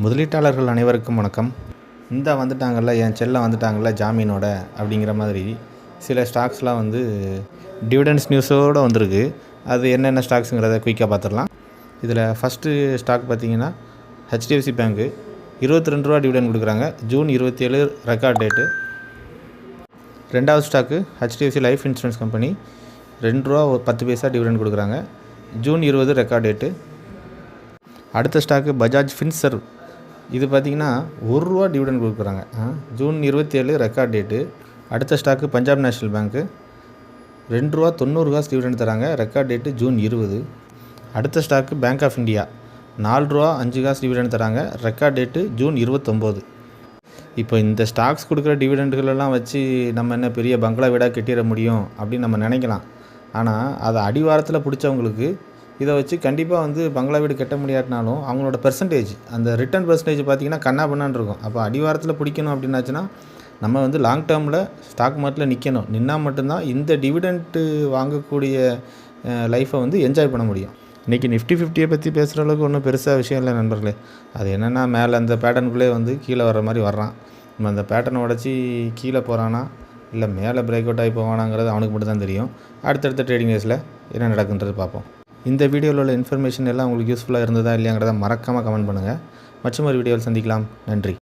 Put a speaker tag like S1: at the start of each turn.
S1: முதலீட்டாளர்கள் அனைவருக்கும் வணக்கம். இந்த வந்துட்டாங்கல்ல என் செல்ல வந்துட்டாங்கல்ல ஜாமீனோட அப்படிங்கிற மாதிரி சில ஸ்டாக்ஸ்லாம் வந்து டிவிடெண்ட்ஸ் நியூஸோடு வந்திருக்கு. அது என்னென்ன ஸ்டாக்ஸுங்கிறத குயிக்காக பார்த்துடலாம். இதில் ஃபஸ்ட்டு ஸ்டாக் பார்த்தீங்கன்னா ஹெச்டிஎஃப்சி பேங்க்கு இருபத்தி ரெண்டு ரூபா டிவிடெண்ட் கொடுக்குறாங்க. ஜூன் இருபத்தி ஏழு ரெக்கார்ட் டேட்டு ரெண்டாவது stock HDFC life insurance company ரெண்டு ரூபா ஒரு பத்து பைசா டிவிடெண்ட் கொடுக்குறாங்க. ஜூன் இருபது ரெக்கார்ட் டேட்டு அடுத்த ஸ்டாக்கு பஜாஜ் ஃபின்சர்வ் இது பார்த்தீங்கன்னா ஒரு ரூபா டிவிடெண்ட் கொடுக்குறாங்க. ஜூன் இருபத்தி ஏழு ரெக்கார்ட் டேட்டு அடுத்த ஸ்டாக்கு பஞ்சாப் நேஷ்னல் பேங்க்கு ரெண்டு ரூபா தொண்ணூறு காசு டிவிடெண்ட் தராங்க. ரெக்கார்ட் டேட்டு ஜூன் இருபது. அடுத்த ஸ்டாக்கு பேங்க் ஆஃப் இந்தியா நாலு ரூபா அஞ்சு காசு டிவிடெண்ட் தராங்க. ரெக்கார்ட் டேட்டு ஜூன் இருபத்தொம்போது. இப்போ இந்த ஸ்டாக்ஸ் கொடுக்குற டிவிடெண்டுகளெல்லாம் வச்சு நம்ம என்ன பெரிய பங்களா வீடாக கட்டிட முடியும் அப்படின்னு நம்ம நினைக்கலாம். ஆனால் அதை அடிவாரத்தில் பிடிச்சவங்களுக்கு இதை வச்சு கண்டிப்பாக வந்து பங்களா வீடு கட்ட முடியாட்டினாலும் அவங்களோட பெர்சன்டேஜ் அந்த ரிட்டர்ன் பெர்சன்டேஜ் பார்த்தீங்கன்னா கண்ணா பண்ணான்னு இருக்கும். அப்போ அடிவாரத்தில் பிடிக்கணும் அப்படின்னாச்சுன்னா நம்ம வந்து லாங் டேர்மில் ஸ்டாக் மார்க்கெட்டில் நிற்கணும் நின்னால் மட்டும்தான் இந்த டிவிடெண்ட்டு வாங்கக்கூடிய லைஃப்பை வந்து என்ஜாய் பண்ண முடியும். இன்றைக்கி நிஃப்டி ஃபிஃப்டியை பற்றி பேசுகிற அளவுக்கு ஒன்றும் பெருசாக விஷயம் இல்லை நண்பர்களே. அது என்னென்னா மேலே அந்த பேட்டர்னுக்குள்ளே வந்து கீழே வர்ற மாதிரி வர்றான். நம்ம அந்த பேட்டர்னை உடச்சி கீழே போகிறானா இல்லை மேலே பிரேக் அவுட் ஆகி போவானாங்கிறது அவனுக்கு மட்டும் தான் தெரியும். அடுத்தடுத்த ட்ரேடிங் டேஸில் என்ன நடக்குன்றது பார்ப்போம் இந்த வீடியோவில் உள்ள இன்ஃபர்மேஷன் எல்லாம் உங்களுக்கு யூஸ்ஃபுல்லாக இருந்ததா இல்லையாங்கிறத மறக்காமல் கமெண்ட் பண்ணுங்கள் மற்றும் ஒரு வீடியோவில் சந்திக்கலாம். நன்றி.